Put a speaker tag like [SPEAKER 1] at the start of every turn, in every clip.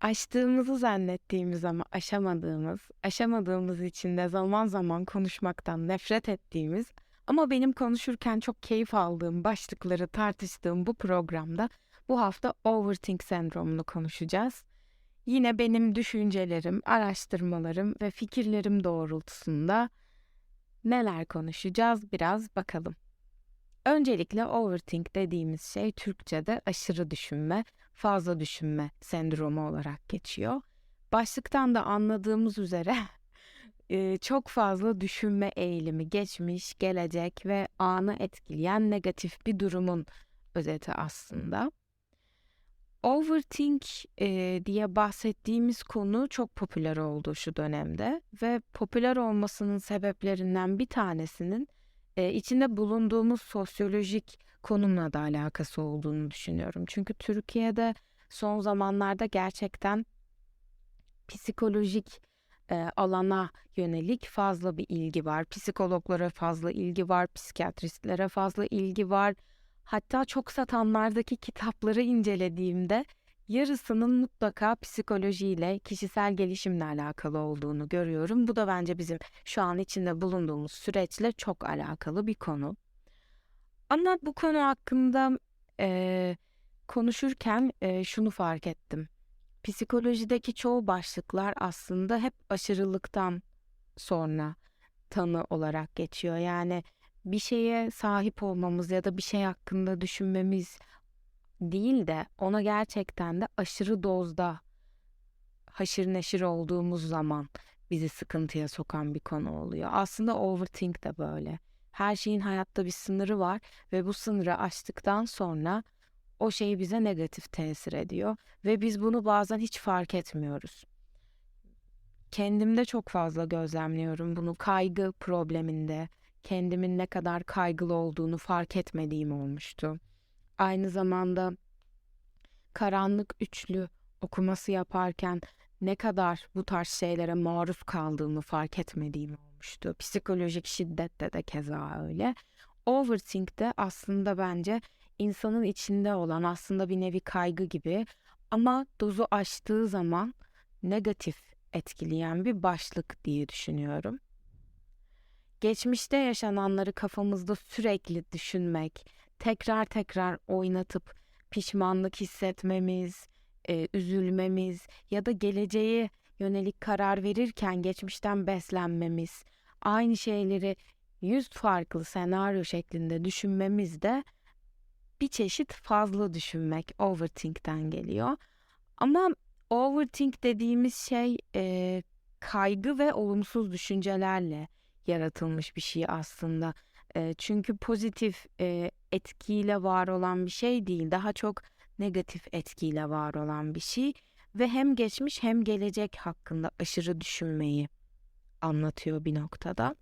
[SPEAKER 1] Aştığımızı zannettiğimiz ama aşamadığımız, aşamadığımız için de zaman zaman konuşmaktan nefret ettiğimiz ama benim konuşurken çok keyif aldığım başlıkları tartıştığım bu programda bu hafta overthink sendromunu konuşacağız. Yine benim düşüncelerim, araştırmalarım ve fikirlerim doğrultusunda neler konuşacağız biraz bakalım. Öncelikle overthink dediğimiz şey Türkçe'de aşırı düşünme, fazla düşünme sendromu olarak geçiyor. Başlıktan da anladığımız üzere çok fazla düşünme eğilimi, geçmiş, gelecek ve anı etkileyen negatif bir durumun özeti aslında. Overthink e, diye bahsettiğimiz konu çok popüler oldu şu dönemde ve popüler olmasının sebeplerinden bir tanesinin e, içinde bulunduğumuz sosyolojik konumla da alakası olduğunu düşünüyorum. Çünkü Türkiye'de son zamanlarda gerçekten psikolojik e, alana yönelik fazla bir ilgi var. Psikologlara fazla ilgi var, psikiyatristlere fazla ilgi var. Hatta çok satanlardaki kitapları incelediğimde yarısının mutlaka psikolojiyle, kişisel gelişimle alakalı olduğunu görüyorum. Bu da bence bizim şu an içinde bulunduğumuz süreçle çok alakalı bir konu. Ama bu konu hakkında e, konuşurken e, şunu fark ettim. Psikolojideki çoğu başlıklar aslında hep aşırılıktan sonra tanı olarak geçiyor. Yani bir şeye sahip olmamız ya da bir şey hakkında düşünmemiz değil de ona gerçekten de aşırı dozda haşır neşir olduğumuz zaman bizi sıkıntıya sokan bir konu oluyor. Aslında overthink de böyle. Her şeyin hayatta bir sınırı var ve bu sınırı aştıktan sonra o şey bize negatif tesir ediyor ve biz bunu bazen hiç fark etmiyoruz. Kendimde çok fazla gözlemliyorum bunu kaygı probleminde. Kendimin ne kadar kaygılı olduğunu fark etmediğim olmuştu. Aynı zamanda karanlık üçlü okuması yaparken ne kadar bu tarz şeylere maruz kaldığımı fark etmediğim olmuştu. Psikolojik şiddette de keza öyle. Overthink de aslında bence insanın içinde olan aslında bir nevi kaygı gibi ama dozu aştığı zaman negatif etkileyen bir başlık diye düşünüyorum. Geçmişte yaşananları kafamızda sürekli düşünmek, tekrar tekrar oynatıp pişmanlık hissetmemiz, e, üzülmemiz ya da geleceğe yönelik karar verirken geçmişten beslenmemiz, aynı şeyleri yüz farklı senaryo şeklinde düşünmemiz de bir çeşit fazla düşünmek, overthink'ten geliyor. Ama overthink dediğimiz şey e, kaygı ve olumsuz düşüncelerle yaratılmış bir şey aslında. E, çünkü pozitif e, etkiyle var olan bir şey değil, daha çok negatif etkiyle var olan bir şey ve hem geçmiş hem gelecek hakkında aşırı düşünmeyi anlatıyor bir noktada.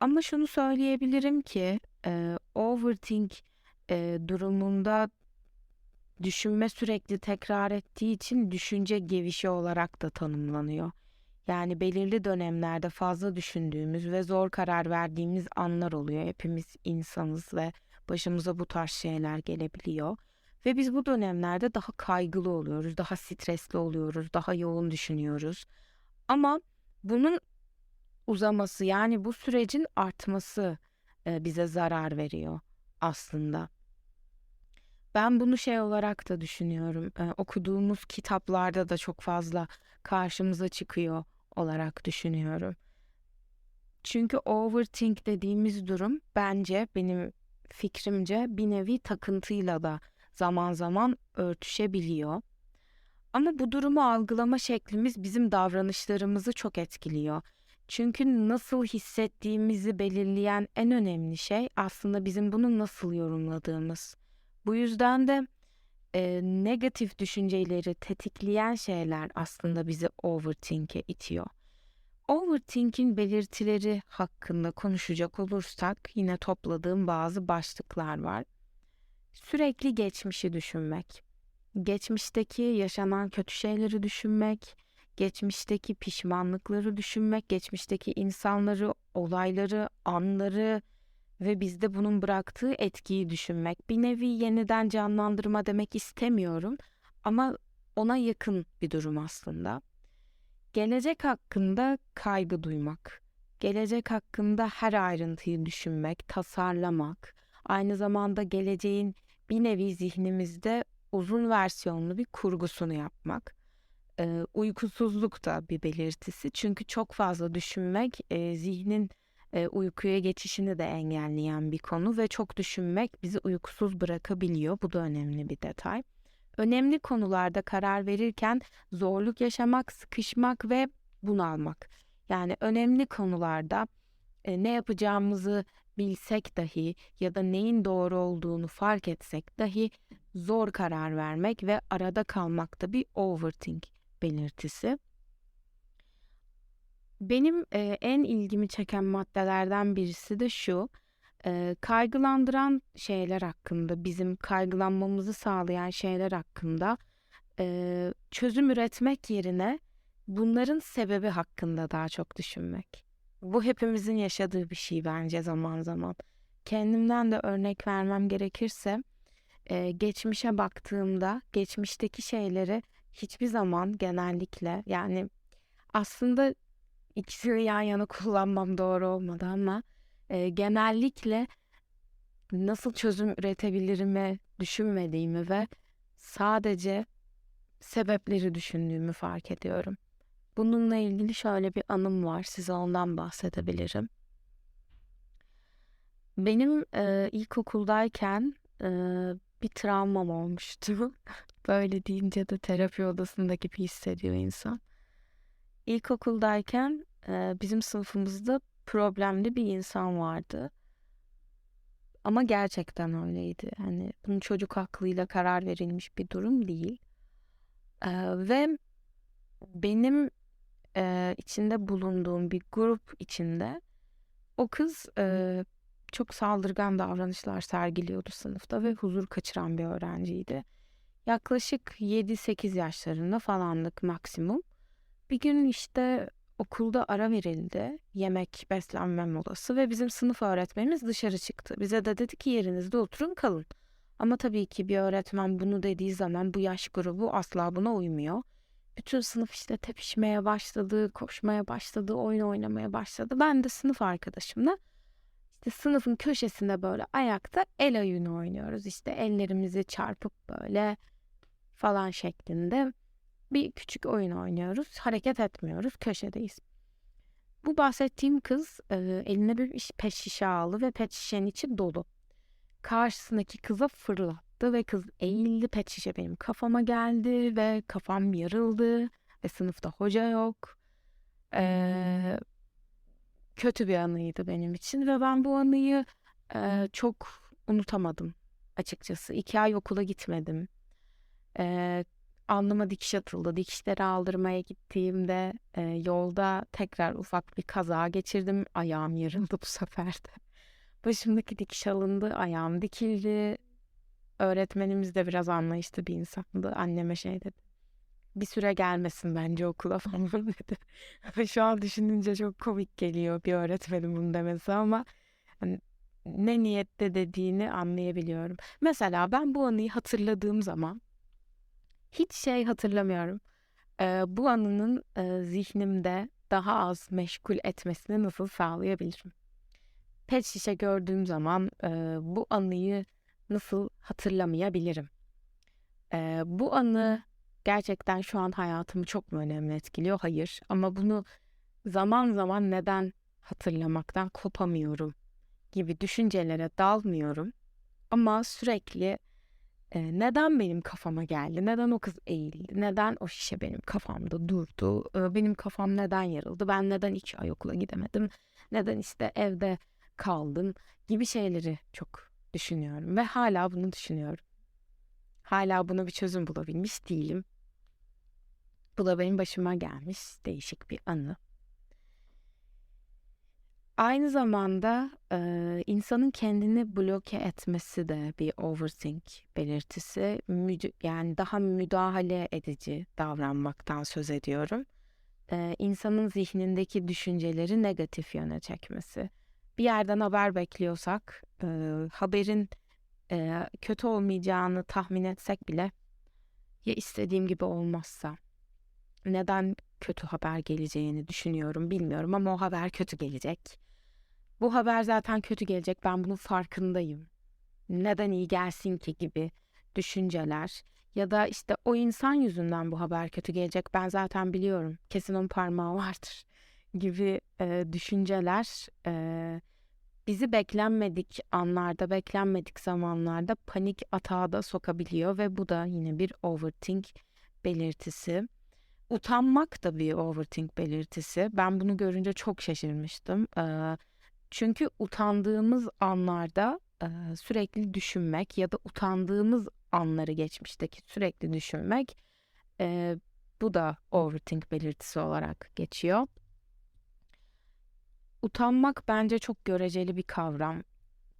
[SPEAKER 1] Ama şunu söyleyebilirim ki e, overthink e, durumunda düşünme sürekli tekrar ettiği için düşünce gevişi olarak da tanımlanıyor. Yani belirli dönemlerde fazla düşündüğümüz ve zor karar verdiğimiz anlar oluyor. Hepimiz insanız ve başımıza bu tarz şeyler gelebiliyor. Ve biz bu dönemlerde daha kaygılı oluyoruz, daha stresli oluyoruz, daha yoğun düşünüyoruz. Ama bunun uzaması yani bu sürecin artması e, bize zarar veriyor aslında. Ben bunu şey olarak da düşünüyorum. E, okuduğumuz kitaplarda da çok fazla karşımıza çıkıyor olarak düşünüyorum. Çünkü overthink dediğimiz durum bence benim fikrimce bir nevi takıntıyla da zaman zaman örtüşebiliyor. Ama bu durumu algılama şeklimiz bizim davranışlarımızı çok etkiliyor. Çünkü nasıl hissettiğimizi belirleyen en önemli şey aslında bizim bunu nasıl yorumladığımız. Bu yüzden de e, negatif düşünceleri tetikleyen şeyler aslında bizi overthink'e itiyor. Overthink'in belirtileri hakkında konuşacak olursak yine topladığım bazı başlıklar var. Sürekli geçmişi düşünmek, geçmişteki yaşanan kötü şeyleri düşünmek, geçmişteki pişmanlıkları düşünmek, geçmişteki insanları, olayları, anları ve bizde bunun bıraktığı etkiyi düşünmek. Bir nevi yeniden canlandırma demek istemiyorum ama ona yakın bir durum aslında. Gelecek hakkında kaygı duymak, gelecek hakkında her ayrıntıyı düşünmek, tasarlamak, aynı zamanda geleceğin bir nevi zihnimizde uzun versiyonlu bir kurgusunu yapmak. Ee, uykusuzluk da bir belirtisi çünkü çok fazla düşünmek e, zihnin e, uykuya geçişini de engelleyen bir konu ve çok düşünmek bizi uykusuz bırakabiliyor. Bu da önemli bir detay. Önemli konularda karar verirken zorluk yaşamak, sıkışmak ve bunalmak. Yani önemli konularda e, ne yapacağımızı bilsek dahi ya da neyin doğru olduğunu fark etsek dahi zor karar vermek ve arada kalmak da bir overthink belirtisi. Benim e, en ilgimi çeken maddelerden birisi de şu. E, kaygılandıran şeyler hakkında, bizim kaygılanmamızı sağlayan şeyler hakkında e, çözüm üretmek yerine bunların sebebi hakkında daha çok düşünmek. Bu hepimizin yaşadığı bir şey bence zaman zaman. Kendimden de örnek vermem gerekirse, e, geçmişe baktığımda geçmişteki şeyleri hiçbir zaman genellikle yani aslında ikisini yan yana kullanmam doğru olmadı ama e, genellikle nasıl çözüm üretebilirimi düşünmediğimi ve sadece sebepleri düşündüğümü fark ediyorum. Bununla ilgili şöyle bir anım var. Size ondan bahsedebilirim. Benim e, ilkokuldayken e, bir travmam olmuştu. Böyle deyince de terapi odasında gibi hissediyor insan. İlkokuldayken e, bizim sınıfımızda problemli bir insan vardı. Ama gerçekten öyleydi. Hani bunun çocuk aklıyla karar verilmiş bir durum değil. E, ve benim e, içinde bulunduğum bir grup içinde o kız e, çok saldırgan davranışlar sergiliyordu sınıfta ve huzur kaçıran bir öğrenciydi. Yaklaşık 7-8 yaşlarında falanlık maksimum. Bir gün işte okulda ara verildi. Yemek, beslenme molası ve bizim sınıf öğretmenimiz dışarı çıktı. Bize de dedi ki yerinizde oturun kalın. Ama tabii ki bir öğretmen bunu dediği zaman bu yaş grubu asla buna uymuyor. Bütün sınıf işte tepişmeye başladı, koşmaya başladı, oyun oynamaya başladı. Ben de sınıf arkadaşımla işte sınıfın köşesinde böyle ayakta el oyunu oynuyoruz. İşte ellerimizi çarpıp böyle falan şeklinde bir küçük oyun oynuyoruz. Hareket etmiyoruz. Köşedeyiz. Bu bahsettiğim kız e, eline bir pet şişe aldı ve pet şişenin içi dolu. Karşısındaki kıza fırlattı ve kız eğildi pet şişe benim kafama geldi ve kafam yarıldı ve sınıfta hoca yok. Ee, kötü bir anıydı benim için ve ben bu anıyı e, çok unutamadım açıkçası. İki ay okula gitmedim. E, alnıma dikiş atıldı. Dikişleri aldırmaya gittiğimde e, yolda tekrar ufak bir kaza geçirdim. Ayağım yarıldı bu sefer de. Başımdaki dikiş alındı, ayağım dikildi. Öğretmenimiz de biraz anlayışlı bir insandı. Anneme şey dedi. Bir süre gelmesin bence okula falan dedi. Şu an düşününce çok komik geliyor bir öğretmenin bunu demesi ama hani, ne niyette dediğini anlayabiliyorum. Mesela ben bu anıyı hatırladığım zaman hiç şey hatırlamıyorum. Ee, bu anının e, zihnimde daha az meşgul etmesini nasıl sağlayabilirim? Pet şişe gördüğüm zaman e, bu anıyı nasıl hatırlamayabilirim? E, bu anı gerçekten şu an hayatımı çok mu önemli etkiliyor? Hayır. Ama bunu zaman zaman neden hatırlamaktan kopamıyorum gibi düşüncelere dalmıyorum. Ama sürekli e, neden benim kafama geldi? Neden o kız eğildi? Neden o şişe benim kafamda durdu? E, benim kafam neden yarıldı? Ben neden iki ay okula gidemedim? Neden işte evde kaldım? Gibi şeyleri çok düşünüyorum ve hala bunu düşünüyorum. Hala buna bir çözüm bulabilmiş değilim. Bu da benim başıma gelmiş değişik bir anı. Aynı zamanda e, insanın kendini bloke etmesi de bir overthink belirtisi. Müd- yani daha müdahale edici davranmaktan söz ediyorum. E, insanın zihnindeki düşünceleri negatif yöne çekmesi. Bir yerden haber bekliyorsak, e, haberin e, kötü olmayacağını tahmin etsek bile Ya istediğim gibi olmazsa? Neden kötü haber geleceğini düşünüyorum bilmiyorum ama o haber kötü gelecek. Bu haber zaten kötü gelecek ben bunun farkındayım. Neden iyi gelsin ki gibi düşünceler ya da işte o insan yüzünden bu haber kötü gelecek ben zaten biliyorum kesin onun parmağı vardır gibi e, düşünceler e, bizi beklenmedik anlarda, beklenmedik zamanlarda panik atağa da sokabiliyor ve bu da yine bir overthink belirtisi. Utanmak da bir overthink belirtisi. Ben bunu görünce çok şaşırmıştım. Ee, çünkü utandığımız anlarda e, sürekli düşünmek ya da utandığımız anları geçmişteki sürekli düşünmek e, bu da overthink belirtisi olarak geçiyor. Utanmak bence çok göreceli bir kavram.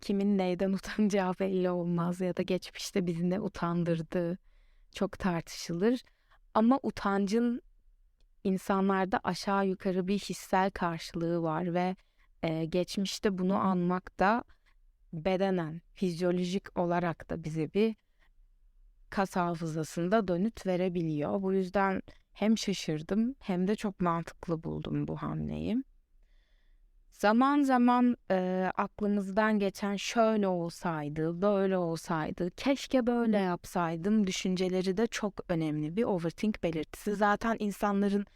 [SPEAKER 1] Kimin neyden utanacağı belli olmaz ya da geçmişte bizi ne utandırdığı çok tartışılır. Ama utancın insanlarda aşağı yukarı bir hissel karşılığı var ve e, geçmişte bunu anmak da bedenen, fizyolojik olarak da bize bir kas hafızasında dönüt verebiliyor. Bu yüzden hem şaşırdım hem de çok mantıklı buldum bu hamleyi. Zaman zaman e, aklımızdan geçen şöyle olsaydı, böyle olsaydı, keşke böyle yapsaydım düşünceleri de çok önemli bir overthink belirtisi. Zaten insanların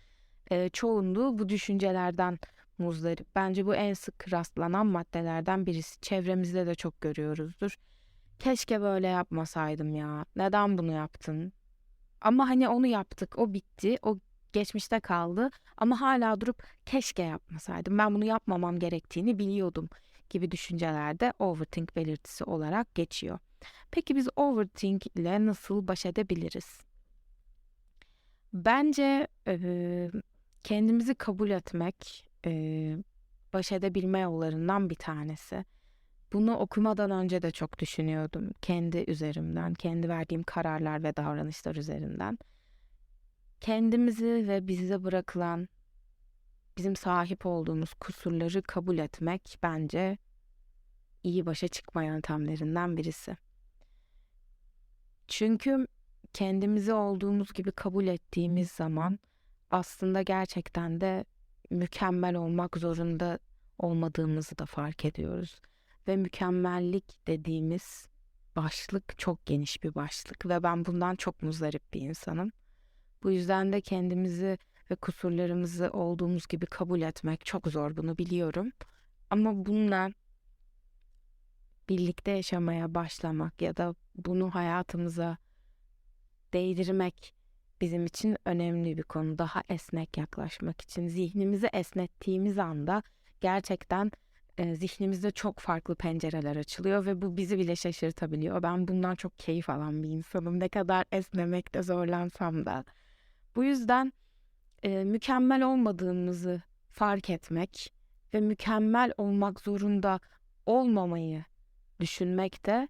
[SPEAKER 1] e, çoğunluğu bu düşüncelerden muzdarip. Bence bu en sık rastlanan maddelerden birisi. Çevremizde de çok görüyoruzdur. Keşke böyle yapmasaydım ya. Neden bunu yaptın? Ama hani onu yaptık, o bitti, o geçmişte kaldı ama hala durup keşke yapmasaydım ben bunu yapmamam gerektiğini biliyordum gibi düşüncelerde overthink belirtisi olarak geçiyor. Peki biz overthink ile nasıl baş edebiliriz? Bence kendimizi kabul etmek e, baş edebilme yollarından bir tanesi. Bunu okumadan önce de çok düşünüyordum kendi üzerimden, kendi verdiğim kararlar ve davranışlar üzerinden kendimizi ve bize bırakılan bizim sahip olduğumuz kusurları kabul etmek bence iyi başa çıkma yöntemlerinden birisi. Çünkü kendimizi olduğumuz gibi kabul ettiğimiz zaman aslında gerçekten de mükemmel olmak zorunda olmadığımızı da fark ediyoruz. Ve mükemmellik dediğimiz başlık çok geniş bir başlık ve ben bundan çok muzdarip bir insanım. Bu yüzden de kendimizi ve kusurlarımızı olduğumuz gibi kabul etmek çok zor bunu biliyorum. Ama bununla birlikte yaşamaya başlamak ya da bunu hayatımıza değdirmek bizim için önemli bir konu. Daha esnek yaklaşmak için zihnimizi esnettiğimiz anda gerçekten e, zihnimizde çok farklı pencereler açılıyor ve bu bizi bile şaşırtabiliyor. Ben bundan çok keyif alan bir insanım. Ne kadar esnemekte zorlansam da. Bu yüzden e, mükemmel olmadığımızı fark etmek ve mükemmel olmak zorunda olmamayı düşünmek de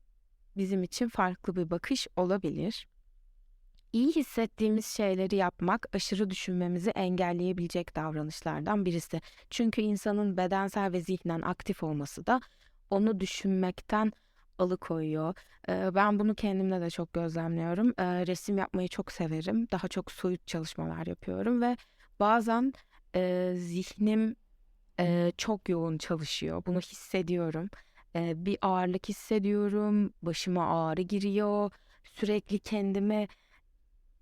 [SPEAKER 1] bizim için farklı bir bakış olabilir. İyi hissettiğimiz şeyleri yapmak aşırı düşünmemizi engelleyebilecek davranışlardan birisi. Çünkü insanın bedensel ve zihnen aktif olması da onu düşünmekten alıkoyuyor. Ben bunu kendimde de çok gözlemliyorum. Resim yapmayı çok severim. Daha çok soyut çalışmalar yapıyorum ve bazen zihnim çok yoğun çalışıyor. Bunu hissediyorum. Bir ağırlık hissediyorum. Başıma ağrı giriyor. Sürekli kendime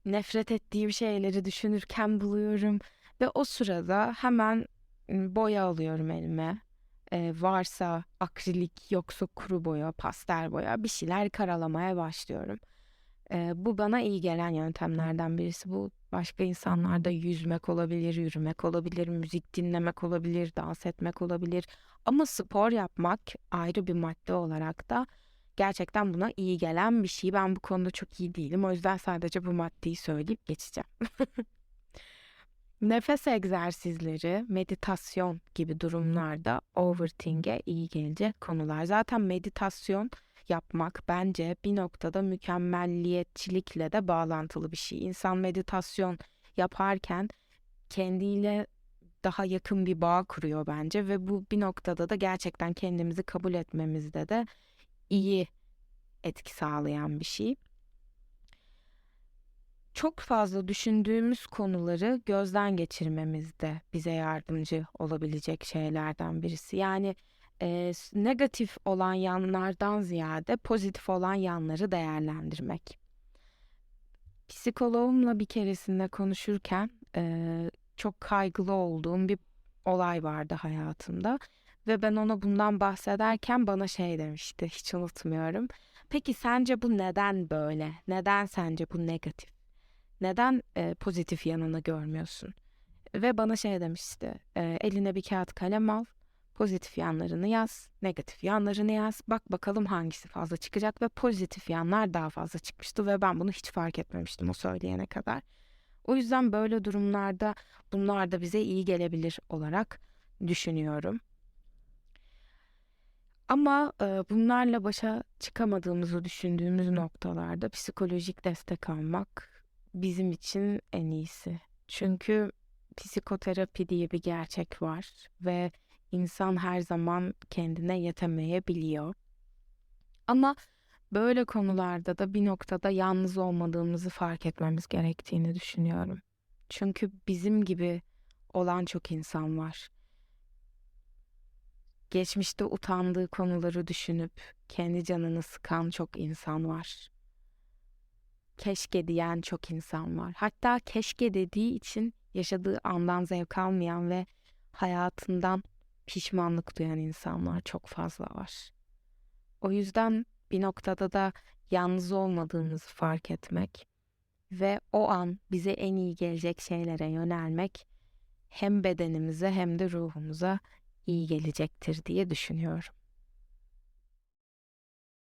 [SPEAKER 1] nefret ettiğim şeyleri düşünürken buluyorum ve o sırada hemen boya alıyorum elime e, varsa akrilik yoksa kuru boya, pastel boya bir şeyler karalamaya başlıyorum. E, bu bana iyi gelen yöntemlerden birisi. Bu başka insanlarda yüzmek olabilir, yürümek olabilir, müzik dinlemek olabilir, dans etmek olabilir. Ama spor yapmak ayrı bir madde olarak da gerçekten buna iyi gelen bir şey. Ben bu konuda çok iyi değilim. O yüzden sadece bu maddeyi söyleyip geçeceğim. Nefes egzersizleri, meditasyon gibi durumlarda overthink'e iyi gelecek konular. Zaten meditasyon yapmak bence bir noktada mükemmelliyetçilikle de bağlantılı bir şey. İnsan meditasyon yaparken kendiyle daha yakın bir bağ kuruyor bence ve bu bir noktada da gerçekten kendimizi kabul etmemizde de iyi etki sağlayan bir şey. çok fazla düşündüğümüz konuları gözden geçirmemiz de bize yardımcı olabilecek şeylerden birisi. Yani e, negatif olan yanlardan ziyade pozitif olan yanları değerlendirmek. Psikoloğumla bir keresinde konuşurken e, çok kaygılı olduğum bir olay vardı hayatımda ve ben ona bundan bahsederken bana şey demişti, hiç unutmuyorum. Peki sence bu neden böyle? Neden sence bu negatif? Neden e, pozitif yanını görmüyorsun? Ve bana şey demişti, e, eline bir kağıt kalem al, pozitif yanlarını yaz, negatif yanlarını yaz, bak bakalım hangisi fazla çıkacak ve pozitif yanlar daha fazla çıkmıştı ve ben bunu hiç fark etmemiştim o söyleyene kadar. O yüzden böyle durumlarda bunlar da bize iyi gelebilir olarak düşünüyorum. Ama e, bunlarla başa çıkamadığımızı düşündüğümüz noktalarda psikolojik destek almak bizim için en iyisi. Çünkü psikoterapi diye bir gerçek var ve insan her zaman kendine yetemeyebiliyor. Ama böyle konularda da bir noktada yalnız olmadığımızı fark etmemiz gerektiğini düşünüyorum. Çünkü bizim gibi olan çok insan var. Geçmişte utandığı konuları düşünüp kendi canını sıkan çok insan var. Keşke diyen çok insan var. Hatta keşke dediği için yaşadığı andan zevk almayan ve hayatından pişmanlık duyan insanlar çok fazla var. O yüzden bir noktada da yalnız olmadığımızı fark etmek ve o an bize en iyi gelecek şeylere yönelmek hem bedenimize hem de ruhumuza iyi gelecektir diye düşünüyorum.